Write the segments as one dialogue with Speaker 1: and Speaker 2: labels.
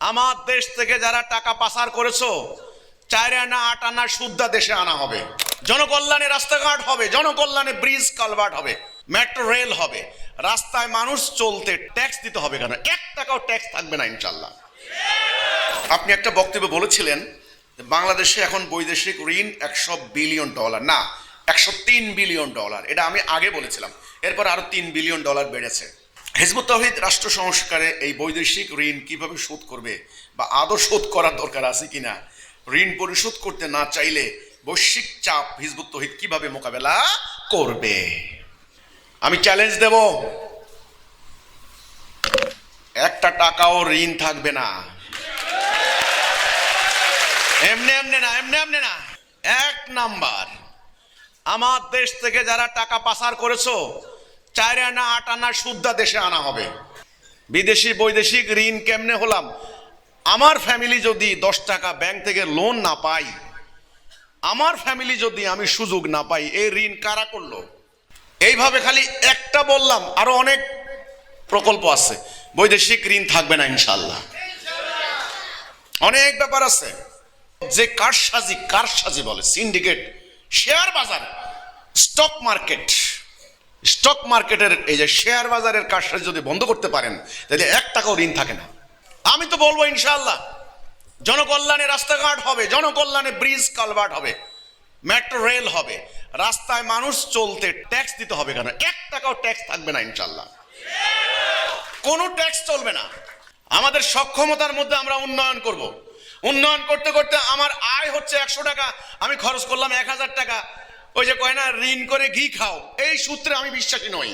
Speaker 1: আমার দেশ থেকে যারা টাকা পাচার করেছ চার আনা আট আনা সুদ্ধা দেশে আনা হবে। জনকল্যাণে রাস্তাঘাট হবে, জনকল্যাণে ব্রিজ কালভার্ট হবে মেট্রো রেল হবে। রাস্তায় মানুষ চলতে ট্যাক্স দিতে হবে কেন? এক টাকাও ট্যাক্স থাকবে না, ইনশাল্লাহ। আপনি একটা বক্তব্য বলেছিলেন, বাংলাদেশে এখন বৈদেশিক ঋণ একশো বিলিয়ন ডলার না, একশো তিন বিলিয়ন ডলার এটা আমি আগে বলেছিলাম। এরপর আরও তিন বিলিয়ন ডলার বেড়েছে। হিজবুত তহিদ রাষ্ট্র সংস্কারে এই বৈদেশিক ঋণ কীভাবে শোধ করবে বা আদৌ শোধ করার দরকার আছে কিনা? ঋণ পরিশোধ করতে না চাইলে বৈশ্বিক চাপ হিজবুত তহিদ কীভাবে মোকাবেলা করবে? আমি চ্যালেঞ্জ দেব। একটা টাকাও ঋণ থাকবে না। এমনি এমনি না, এমনি এমনি না। এক নাম্বার, আমার দেশ থেকে যারা টাকা পাচার করেছ চার আনা আট আনা সুদ্ধা দেশে আনা হবে। বিদেশি, বৈদেশিক ঋণ কেমনে হলাম? আমার ফ্যামিলি যদি দশ টাকা ব্যাংক থেকে লোন না পাই, আমার ফ্যামিলি যদি আমি সুযোগ না পাই, এই ঋণ কারা করল? এইভাবে খালি একটা বললাম, আরও অনেক প্রকল্প আছে। বৈদেশিক ঋণ থাকবে না ইনশাল্লাহ অনেক ব্যাপার আছে। যে কারসাজি কারসাজি বলে সিন্ডিকেট শেয়ার বাজার স্টক মার্কেট স্টক মার্কেটের এই যে শেয়ার বাজারের কাজটা যদি বন্ধ করতে পারেন, তাহলে এক টাকাও ঋণ থাকে না। আমি তো বলব ইনশাআল্লাহ, জনকল্যাণে রাস্তাঘাট হবে, জনকল্যাণে ব্রিজ কালভার্ট হবে মেট্রো রেল হবে, রাস্তায় মানুষ চলতে ট্যাক্স দিতে হবে কেন? এক টাকাও ট্যাক্স থাকবে না ইনশাল্লাহ কোনো ট্যাক্স চলবে না। আমাদের সক্ষমতার মধ্যে আমরা উন্নয়ন করব। উন্নয়ন করতে করতে আমার আয় হচ্ছে একশো টাকা, আমি খরচ করলাম এক হাজার টাকা। ওই যে কয় না, ঋণ করে ঘি খাও। এই সূত্রে আমি বিশ্বাসী নই।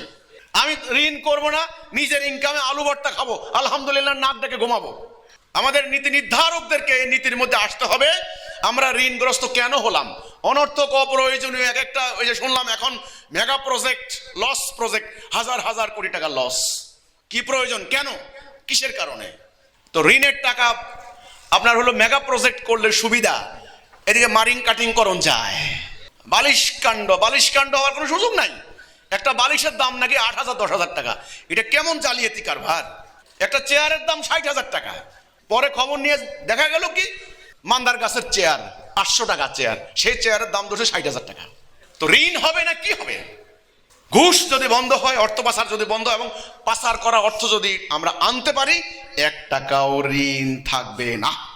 Speaker 1: আমি ঋণ করব না, নিজের ইনকামে আলু ভর্তা খাব, আলহামদুলিল্লাহ নাক ডেকে ঘুমাবো। আমাদের নীতি নির্ধারকদেরকে এই নীতির মধ্যে আসতে হবে, আমরা ঋণগ্রস্ত কেন হলাম? অনর্থক, অপ্রয়োজনীয়, এক একটা, ওই যে শুনলাম এখন মেগা প্রজেক্ট লস প্রজেক্ট হাজার হাজার কোটি টাকা লস কি প্রয়োজন? কেন? কিসের কারণে? তো ঋণের টাকা আপনার হলো মেগা প্রজেক্ট করলে সুবিধা, এদিকে মারিং কাটিং করণ যায়। বালিশ কাণ্ড বালিশ কাণ্ড হওয়ার কোনো সুযোগ নাই। একটা বালিশের দাম নাকি আট হাজার, দশ হাজার টাকা। এটা কেমন জালিয়াতি কারবার? একটা চেয়ারের দাম ষাট হাজার টাকা। পরে খবর নিয়ে দেখা গেল কি? মান্দার গাছের চেয়ার, পাঁচশো টাকা চেয়ার। সেই চেয়ারের দাম ধরছে ষাট হাজার টাকা। তো ঋণ হবে না কি হবে? ঘুষ যদি বন্ধ হয়, অর্থ পাচার যদি বন্ধ এবং পাচার করা অর্থ যদি আমরা আনতে পারি, এক টাকাও ঋণ থাকবে না।